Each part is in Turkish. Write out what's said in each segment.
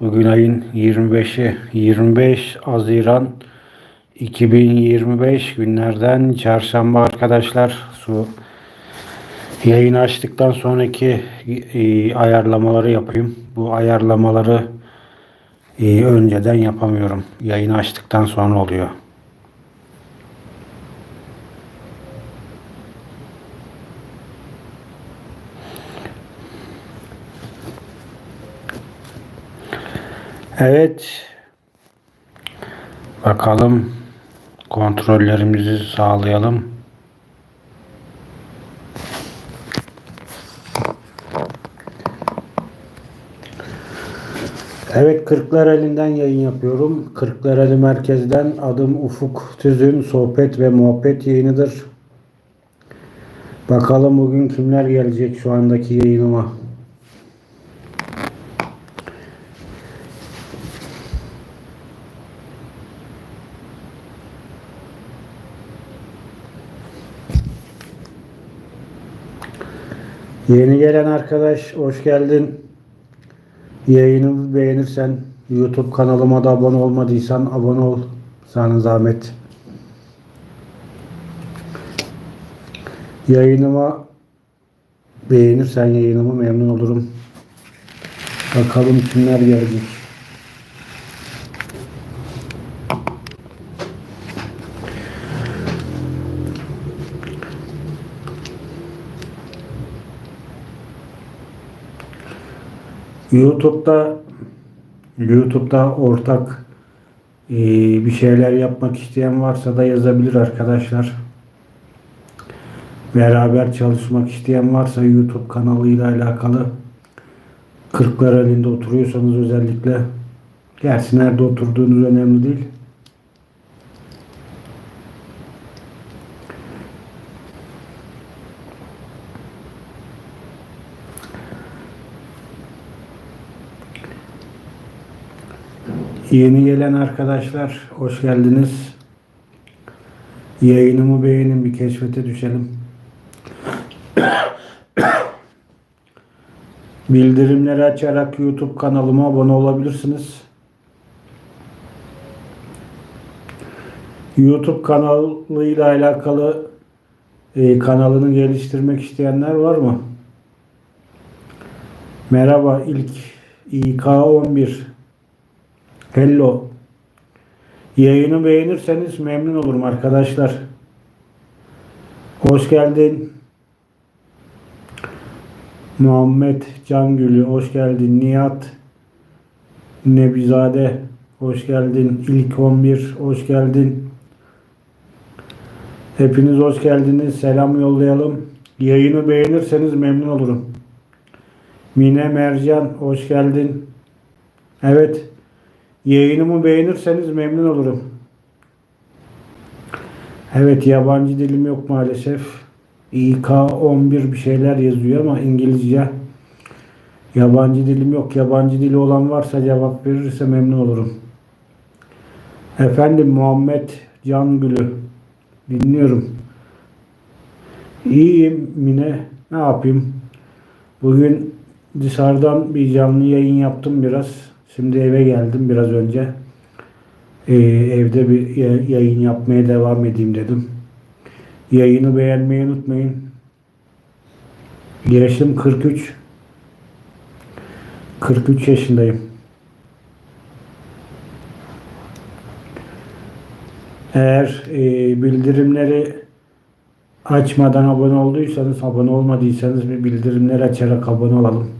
Bugün ayın 25'i 25 Haziran 2025 günlerden çarşamba arkadaşlar su yayın açtıktan sonraki e, ayarlamaları yapayım. Bu ayarlamaları e, önceden yapamıyorum. Yayın açtıktan sonra oluyor. Evet. Bakalım kontrollerimizi sağlayalım. Evet Kırklareli'nden yayın yapıyorum. Kırklareli merkezden adım Ufuk Tüzün sohbet ve muhabbet yayınıdır. Bakalım bugün kimler gelecek şu andaki yayınıma. Yeni gelen arkadaş hoş geldin. Yayınımı beğenirsen YouTube kanalıma da abone olmadıysan abone ol. Sana zahmet. Yayınıma beğenirsen yayınımı memnun olurum. Bakalım kimler gelecek. YouTube'da YouTube'da ortak e, bir şeyler yapmak isteyen varsa da yazabilir arkadaşlar. Beraber çalışmak isteyen varsa YouTube kanalıyla alakalı Kırklareli'nde oturuyorsanız özellikle gerçi nerede oturduğunuz önemli değil. Yeni gelen arkadaşlar hoş geldiniz. Yayınımı beğenin bir keşfete düşelim. Bildirimleri açarak YouTube kanalıma abone olabilirsiniz. YouTube kanalıyla alakalı e, kanalını geliştirmek isteyenler var mı? Merhaba ilk İK11 Hello. Yayını beğenirseniz memnun olurum arkadaşlar. Hoş geldin. Muhammed Cangülü hoş geldin. Nihat Nebizade hoş geldin. İlk 11 hoş geldin. Hepiniz hoş geldiniz. Selam yollayalım. Yayını beğenirseniz memnun olurum. Mine Mercan hoş geldin. Evet. Yayınımı beğenirseniz memnun olurum. Evet yabancı dilim yok maalesef. İK 11 bir şeyler yazıyor ama İngilizce. Yabancı dilim yok. Yabancı dili olan varsa cevap verirse memnun olurum. Efendim Muhammed Cangülü. Dinliyorum. İyiyim Mine. Ne yapayım? Bugün dışarıdan bir canlı yayın yaptım biraz. Şimdi eve geldim biraz önce. Ee, evde bir yayın yapmaya devam edeyim dedim. Yayını beğenmeyi unutmayın. Yaşım 43. 43 yaşındayım. Eğer e, bildirimleri açmadan abone olduysanız, abone olmadıysanız bir bildirimleri açarak abone olalım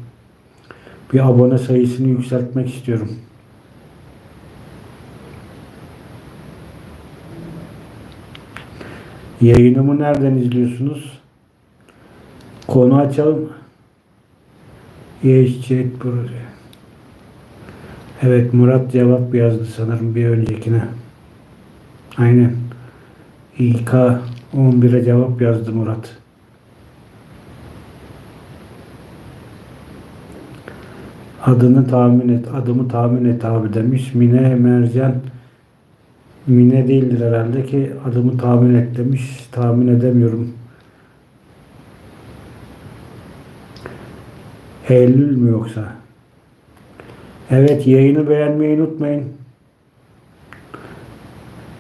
bir abone sayısını yükseltmek istiyorum. Yayınımı nereden izliyorsunuz? Konu açalım. Yeşcet proje. Evet Murat cevap yazdı sanırım bir öncekine. Aynen. İK 11'e cevap yazdı Murat. Adını tahmin et, adımı tahmin et abi demiş. Mine Mercan Mine değildir herhalde ki adımı tahmin et demiş. Tahmin edemiyorum. Eylül mü yoksa? Evet yayını beğenmeyi unutmayın.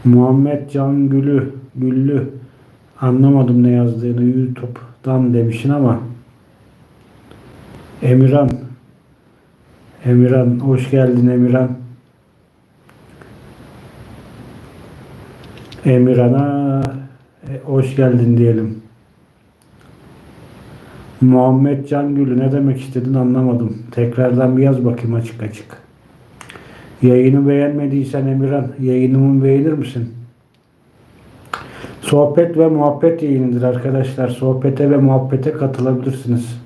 Muhammed Can Gülü, Güllü anlamadım ne yazdığını YouTube'dan demişsin ama Emirhan Emirhan hoş geldin Emirhan. Emirhan'a e, hoş geldin diyelim. Muhammed Can Gülü ne demek istedin anlamadım. Tekrardan bir yaz bakayım açık açık. Yayını beğenmediysen Emirhan yayınımı beğenir misin? Sohbet ve muhabbet yayınıdır arkadaşlar. Sohbete ve muhabbete katılabilirsiniz.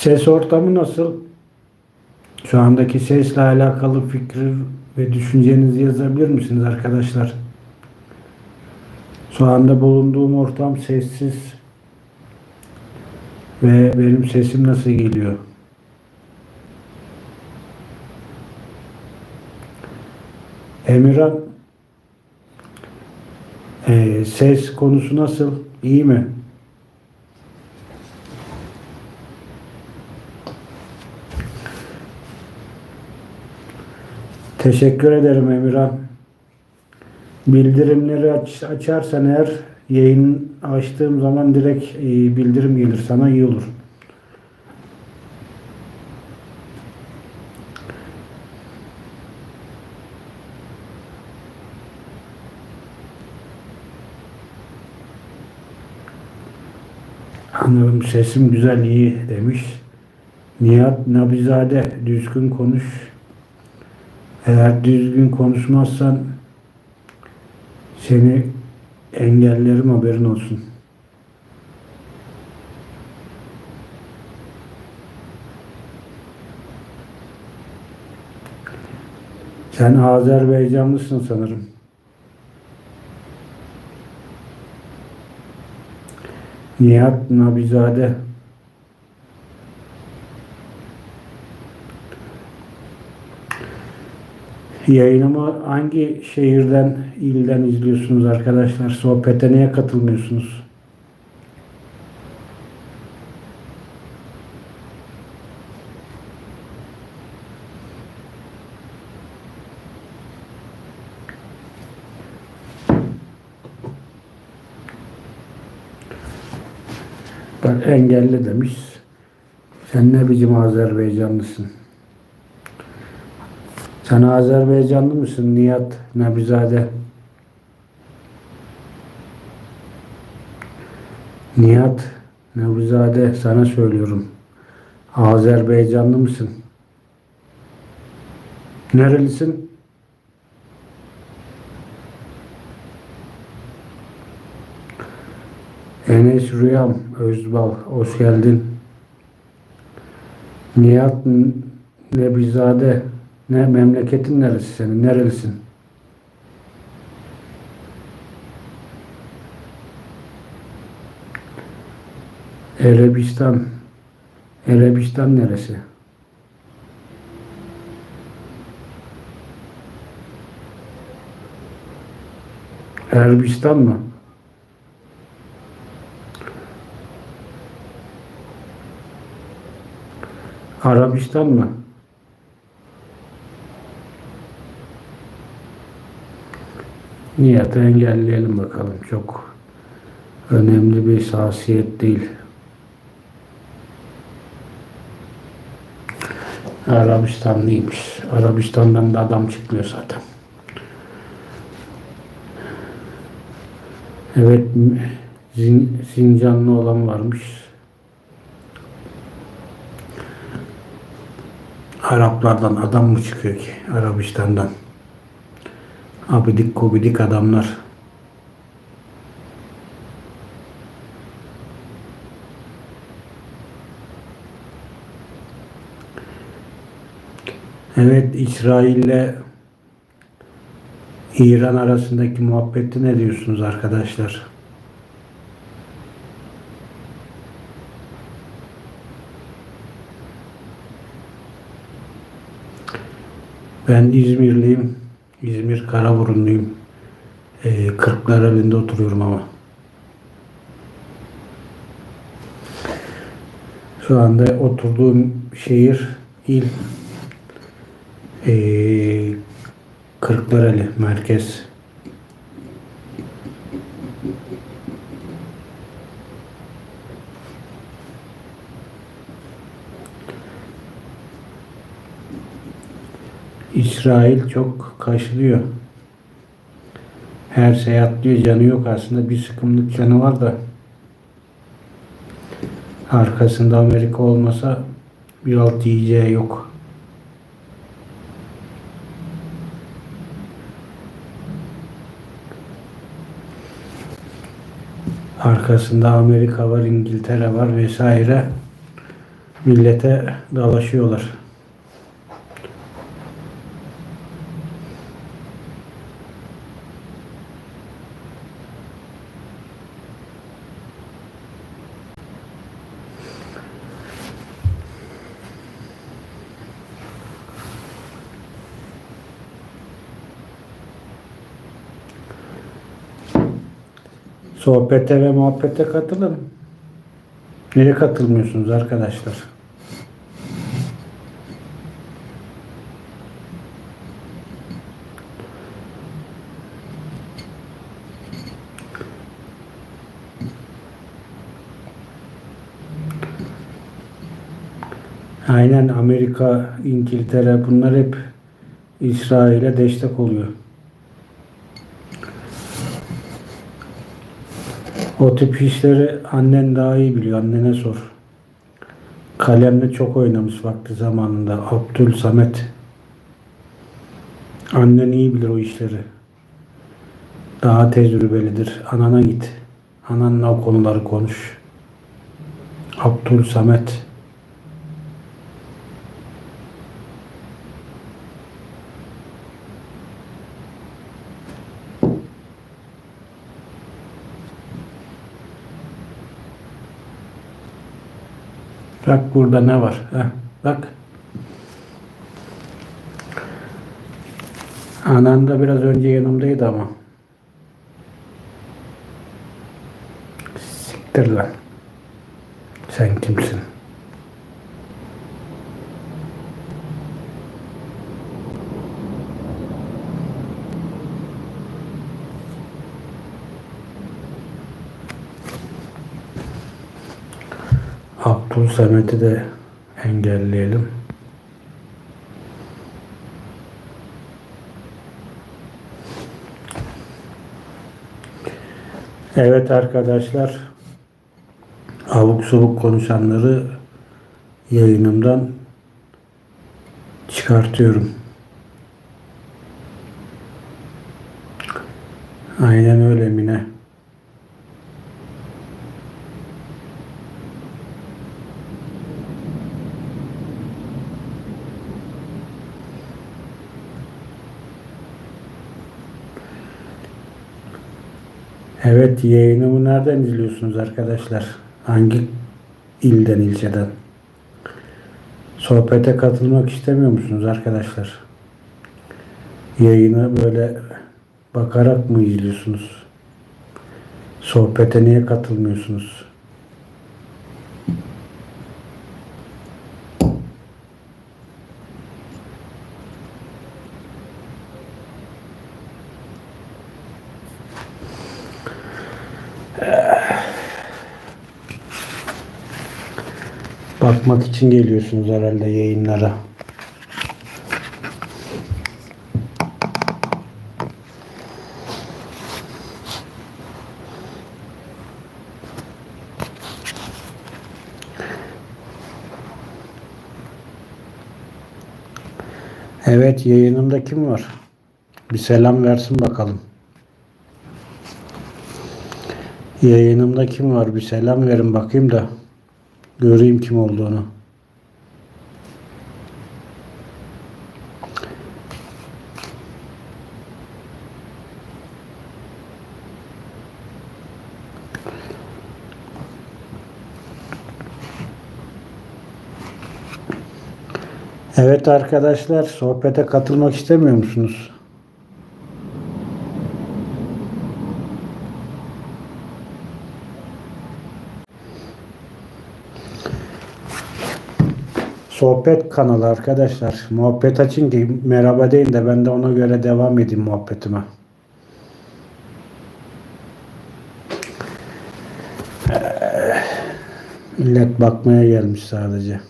Ses ortamı nasıl? Şu andaki sesle alakalı fikri ve düşüncenizi yazabilir misiniz arkadaşlar? Şu anda bulunduğum ortam sessiz ve benim sesim nasıl geliyor? Emirhan eee, ses konusu nasıl? İyi mi? Teşekkür ederim Emirhan. Bildirimleri aç, açarsan eğer yayın açtığım zaman direkt e, bildirim gelir sana iyi olur. Anladım sesim güzel iyi demiş. Nihat Nabizade düzgün konuş. Eğer düzgün konuşmazsan seni engellerim haberin olsun. Sen Azerbaycanlısın sanırım. Nihat Nabizade Yayınımı hangi şehirden, ilden izliyorsunuz arkadaşlar? Sohbete niye katılmıyorsunuz? Bak engelli demiş. Sen ne biçim Azerbaycanlısın? Sen Azerbaycanlı mısın Nihat Nebizade? Nihat Nebizade sana söylüyorum. Azerbaycanlı mısın? Nerelisin? Enes Rüyam Özbal hoş geldin. Nihat Nebizade ne memleketin neresi senin? Nerelisin? Erebistan. Erebistan neresi? Erbistan mı? Arabistan mı? Niyeti engelleyelim bakalım. Çok önemli bir şahsiyet değil. Arabistanlıymış. Arabistan'dan da adam çıkmıyor zaten. Evet, Zin, Zincanlı olan varmış. Araplardan adam mı çıkıyor ki? Arabistan'dan abidik kubidik adamlar. Evet İsrail'le İran arasındaki muhabbeti ne diyorsunuz arkadaşlar? Ben İzmirliyim. İzmir Karaburunluyum. Ee, Kırklareli'nde oturuyorum ama. Şu anda oturduğum şehir, il ee, Kırklareli merkez. İsrail çok kaşılıyor. Her seyahat diyor canı yok aslında bir sıkımlık canı var da arkasında Amerika olmasa bir alt yiyeceği yok. Arkasında Amerika var, İngiltere var vesaire. Millete dalaşıyorlar. Sohbete ve muhabbete katılın. Niye katılmıyorsunuz arkadaşlar? Aynen Amerika, İngiltere bunlar hep İsrail'e destek oluyor. O tip işleri annen daha iyi biliyor. Annene sor. Kalemle çok oynamış vakti zamanında. Abdül Samet. Annen iyi bilir o işleri. Daha tecrübelidir. Anana git. Ananla o konuları konuş. Abdül Samet. Bak burada ne var? Heh, bak. Anan da biraz önce yanımdaydı ama. Siktir lan. Sen kimsin? Abdül Samet'i de engelleyelim. Evet arkadaşlar abuk subuk konuşanları yayınımdan çıkartıyorum. Aynen öyle Mine. Evet yayınımı nereden izliyorsunuz arkadaşlar? Hangi ilden, ilçeden? Sohbete katılmak istemiyor musunuz arkadaşlar? Yayını böyle bakarak mı izliyorsunuz? Sohbete niye katılmıyorsunuz? Bakmak için geliyorsunuz herhalde yayınlara. Evet yayınımda kim var? Bir selam versin bakalım. Yayınımda kim var? Bir selam verin bakayım da göreyim kim olduğunu. Evet arkadaşlar, sohbete katılmak istemiyor musunuz? Sohbet kanalı arkadaşlar. Muhabbet açın ki merhaba deyin de ben de ona göre devam edeyim muhabbetime. Ee, Millet bakmaya gelmiş sadece.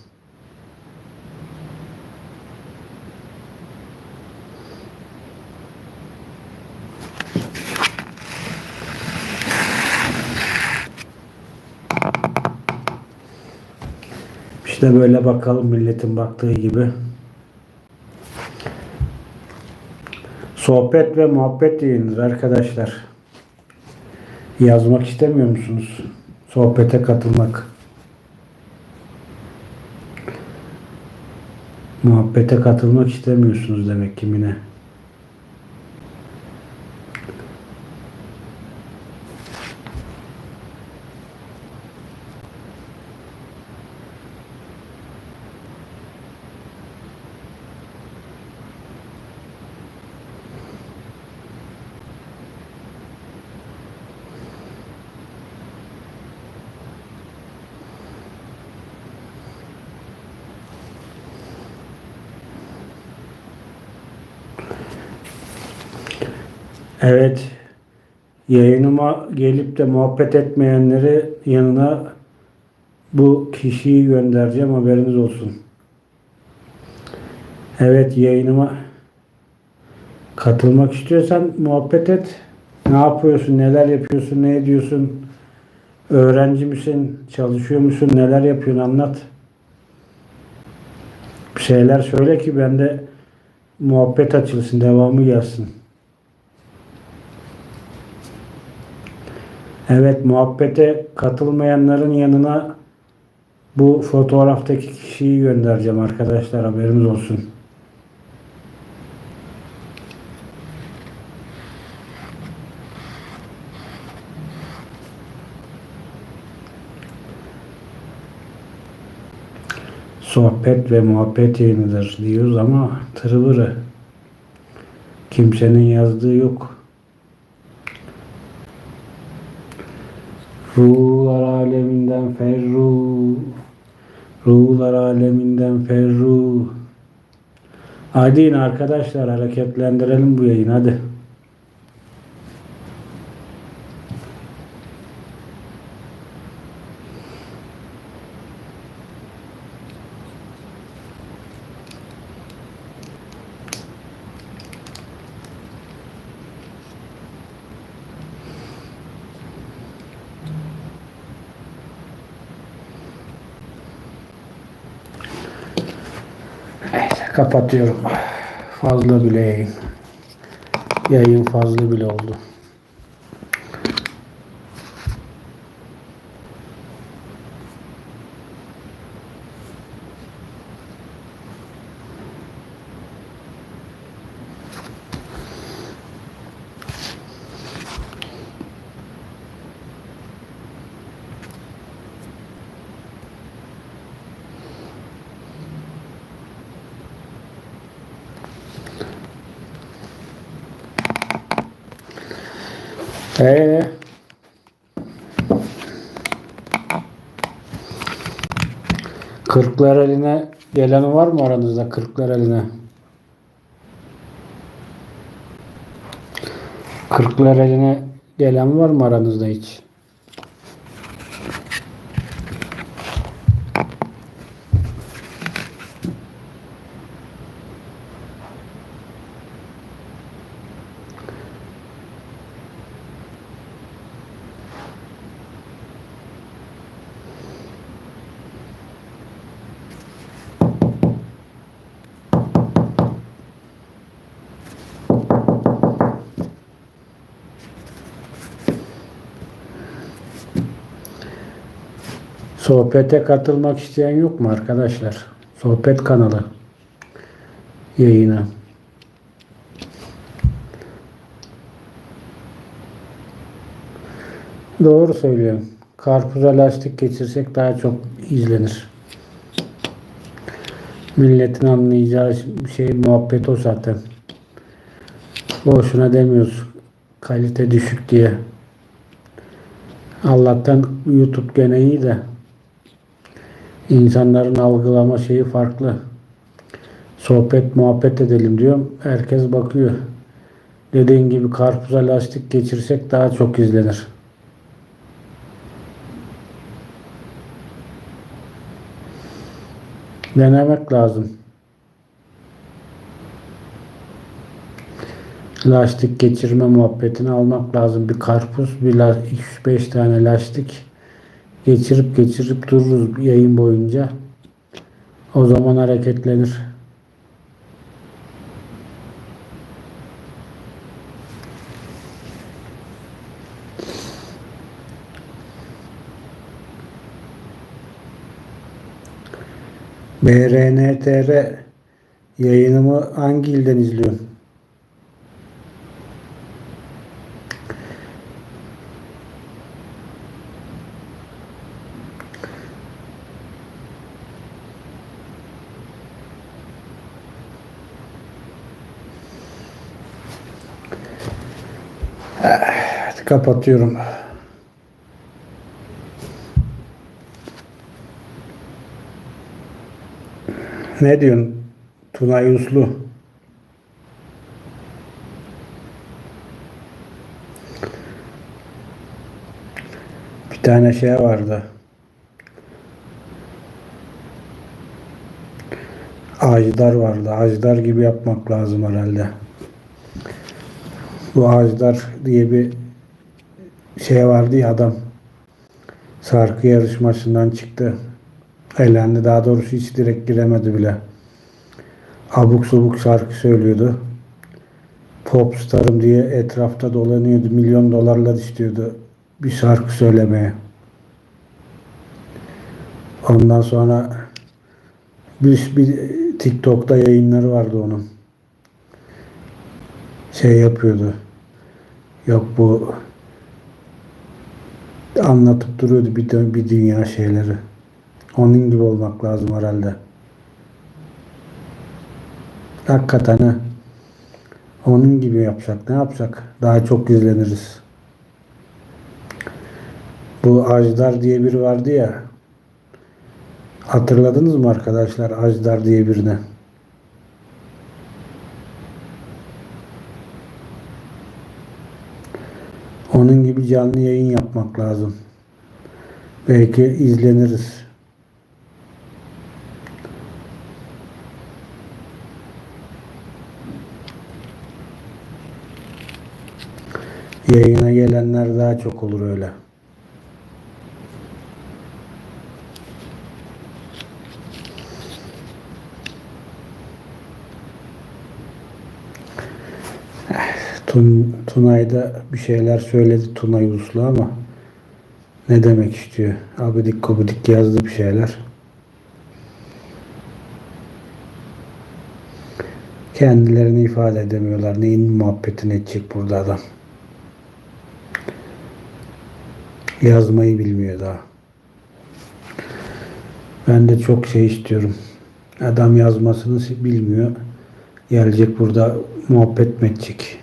İşte böyle bakalım milletin baktığı gibi. Sohbet ve muhabbet yayınız arkadaşlar. Yazmak istemiyor musunuz? Sohbete katılmak. Muhabbete katılmak istemiyorsunuz demek ki yine. Evet. Yayınıma gelip de muhabbet etmeyenleri yanına bu kişiyi göndereceğim haberiniz olsun. Evet yayınıma katılmak istiyorsan muhabbet et. Ne yapıyorsun, neler yapıyorsun, ne ediyorsun? Öğrenci misin, çalışıyor musun, neler yapıyorsun anlat. Bir şeyler söyle ki ben de muhabbet açılsın, devamı gelsin. Evet muhabbete katılmayanların yanına bu fotoğraftaki kişiyi göndereceğim arkadaşlar haberiniz olsun. Sohbet ve muhabbet yayınıdır diyoruz ama tırvırı. Kimsenin yazdığı yok. Ruhlar aleminden ferru. Ruhlar aleminden ferru. Hadi yine arkadaşlar hareketlendirelim bu yayını hadi. Evet, kapatıyorum. Fazla bile yayın. Yayın fazla bile oldu. Ee, Kırklar eline gelen var mı aranızda kırklar eline? Kırklar eline gelen var mı aranızda hiç? Sohbete katılmak isteyen yok mu arkadaşlar? Sohbet kanalı yayına. Doğru söylüyorum. Karpuza lastik geçirsek daha çok izlenir. Milletin anlayacağı şey muhabbet o zaten. Boşuna demiyoruz. Kalite düşük diye. Allah'tan YouTube gene iyi de insanların algılama şeyi farklı. Sohbet muhabbet edelim diyorum. Herkes bakıyor. Dediğin gibi karpuza lastik geçirsek daha çok izlenir. Denemek lazım. Lastik geçirme muhabbetini almak lazım. Bir karpuz, bir 3-5 tane lastik geçirip geçirip dururuz yayın boyunca. O zaman hareketlenir. BRNTR yayınımı hangi ilden izliyorsun? Hadi kapatıyorum. Ne diyorsun? Tunay Uslu. Bir tane şey vardı. Ağaçlar vardı. Ağaçlar gibi yapmak lazım herhalde. Bu Ağaçlar diye bir şey vardı ya adam. Şarkı yarışmasından çıktı. Elendi. Daha doğrusu hiç direkt giremedi bile. Abuk subuk şarkı söylüyordu. Popstarım diye etrafta dolanıyordu. Milyon dolarlar istiyordu bir şarkı söylemeye. Ondan sonra bir, bir TikTok'ta yayınları vardı onun. Şey yapıyordu. Yok bu anlatıp duruyordu bir, bir dünya şeyleri. Onun gibi olmak lazım herhalde. Hakikaten ha. Onun gibi yapacak. Ne yapacak? Daha çok izleniriz. Bu Ajdar diye biri vardı ya. Hatırladınız mı arkadaşlar Ajdar diye birini? Onun gibi canlı yayın yapmak lazım. Belki izleniriz. Yayına gelenler daha çok olur öyle. Tun, Tunay'da bir şeyler söyledi Tunay Uslu ama ne demek istiyor? Abidik gubidik yazdı bir şeyler. Kendilerini ifade edemiyorlar. Neyin muhabbetini edecek burada adam? Yazmayı bilmiyor daha. Ben de çok şey istiyorum. Adam yazmasını bilmiyor. Gelecek burada muhabbet mi edecek?